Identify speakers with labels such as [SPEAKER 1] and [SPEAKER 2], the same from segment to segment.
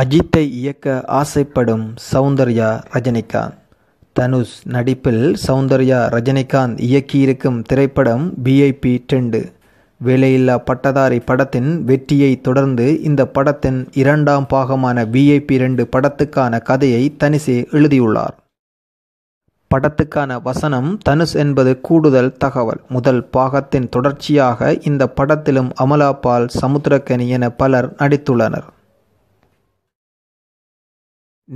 [SPEAKER 1] அஜித்தை இயக்க ஆசைப்படும் சௌந்தர்யா ரஜினிகாந்த். தனுஷ் நடிப்பில் சௌந்தர்யா ரஜினிகாந்த் இயக்கியிருக்கும் திரைப்படம் பிஐபி டெண்டு வேலையில்லா பட்டதாரி படத்தின் வெற்றியை தொடர்ந்து இந்த படத்தின் இரண்டாம் பாகமான பிஐபி ரெண்டு படத்துக்கான கதையை தனிசே எழுதியுள்ளார். படத்துக்கான வசனம் தனுஷ் என்பது கூடுதல் தகவல். முதல் பாகத்தின் தொடர்ச்சியாக இந்த படத்திலும் அமலா பால் சமுத்திரக்கனி என பலர் நடித்துள்ளனர்.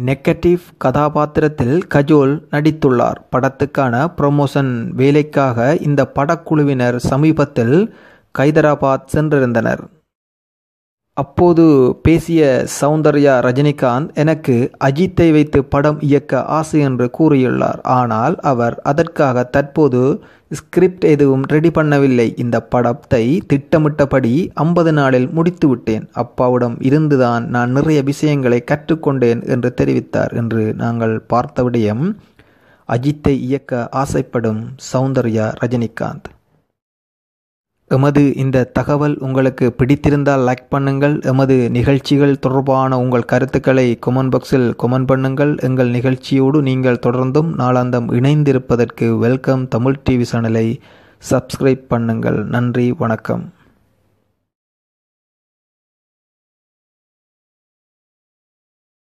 [SPEAKER 1] நெகட்டிவ் கதாபாத்திரத்தில் கஜோல் நடித்துள்ளார். படத்துக்கான ப்ரொமோஷன் வேலைக்காக இந்த படக்குழுவினர் சமீபத்தில் ஹைதராபாத் சென்றிருந்தனர். அப்போது பேசிய சௌந்தர்யா ரஜினிகாந்த் எனக்கு அஜித்தை வைத்து படம் இயக்க ஆசை என்று கூறியுள்ளார். ஆனால் அவர் அதற்காக தற்போது ஸ்கிரிப்ட் எதுவும் ரெடி பண்ணவில்லை. இந்த படத்தை திட்டமிட்டபடி ஐம்பது நாளில் முடித்து விட்டேன். அப்பாவிடம் இருந்துதான் நான் நிறைய விஷயங்களை கற்றுக்கொண்டேன் என்று தெரிவித்தார் என்று நாங்கள் பார்த்த விடயம் அஜித்தை இயக்க ஆசைப்படும் சௌந்தர்யா ரஜினிகாந்த். எமது இந்த தகவல் உங்களுக்கு பிடித்திருந்தால் லைக் பண்ணுங்கள். எமது நிகழ்ச்சிகள் தொடர்பான உங்கள் கருத்துக்களை கொமெண்ட் பாக்ஸில் கொமெண்ட் பண்ணுங்கள். எங்கள் நிகழ்ச்சியோடு நீங்கள் தொடர்ந்தும் நாளாந்தம் இணைந்திருப்பதற்கு வெல்கம் தமிழ் டிவி சேனலை சப்ஸ்கிரைப் பண்ணுங்கள். நன்றி வணக்கம்.